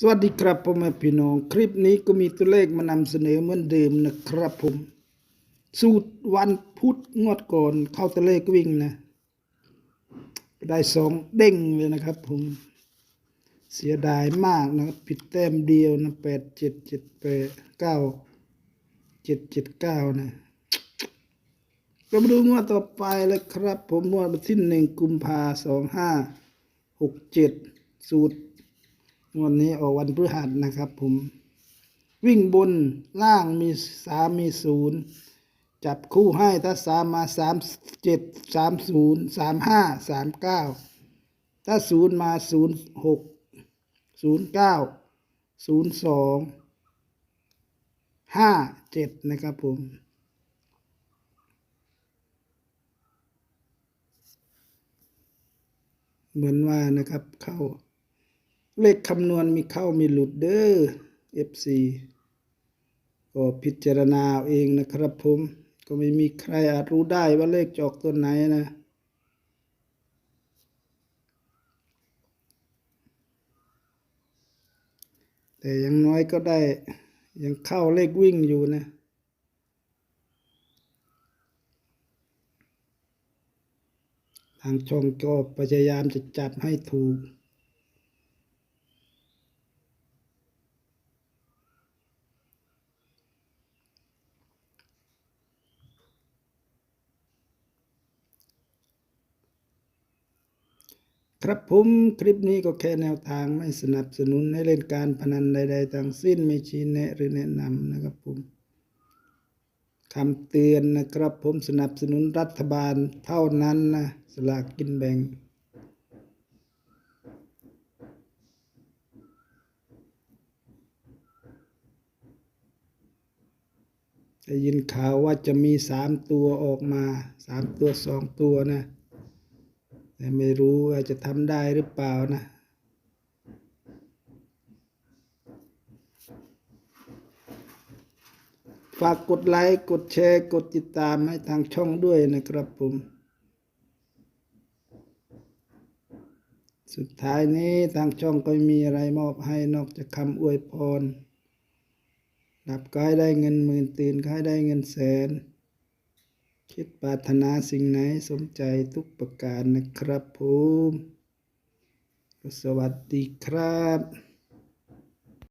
สวัสดีครับพ่อแม่พี่น้อง คลิปนี้ก็มีตัวเลขมานำเสนอเหมือนเดิมนะครับผม สูตรวันพุธงวดก่อนเข้าตัวเลขวิ่งนะ ได้สองเด้งเลยนะครับผม เสียดายมากนะครับผิดแต้มเดียวนะแปดเจ็ดเจ็ดแปดเก้าเจ็ดเจ็ดเก้านะก็มาดูงวดต่อไปเลยครับ ผมงวดที่หนึ่งกุมภาสองห้าหกเจ็ดสูตร งวดนี้ออกวันพฤหัสนะครับ ผม วิ่งบนล่างมีสามมีศูนย์จับคู่ให้ถ้าสามมาสามเจ็ดสามศูนย์สามห้าสามเก้าถ้าศูนย์มาศูนย์หกศูนย์เก้าศูนย์สองห้าเจ็ดนะครับผมเหมือนว่านะครับเข้า เลขคำนวณมีเข้ามีหลุดเด้อ FC ก็พิจารณาเอาเองนะครับผม ก็ไม่มีใครอาจรู้ได้ว่าเลขจอกตัวไหนนะแต่ยังน้อยก็ได้ยังเข้าเลขวิ่งอยู่นะ ทางช่องก็พยายามจะจับให้ถูก ครับผมคลิปนี้ก็แค่แนวทางไม่สนับสนุนให้เล่นการพนันใด ๆทั้งสิ้นไม่ชี้แนะหรือแนะนำนะครับผมคำเตือนนะครับผมสนับสนุนรัฐบาลเท่านั้นนะสลากกินแบ่งได้ยินข่าวว่าจะมีสามตัวออกมาสามตัวสองตัวนะ ไม่รู้ว่าจะทำได้หรือเปล่านะ ฝากกดไลค์ กดแชร์ กดติดตามให้ทางช่องด้วยนะครับผม สุดท้ายนี้ทางช่องก็ม่มีอะไรมอบให้นอกจากคำอวยพรหลับก็ให้ได้เงินหมื่นตื่นก็ให้ได้เงินแสน คิดปรารถนาสิ่งไหนสมใจทุกประการนะครับผม สวัสดีครับ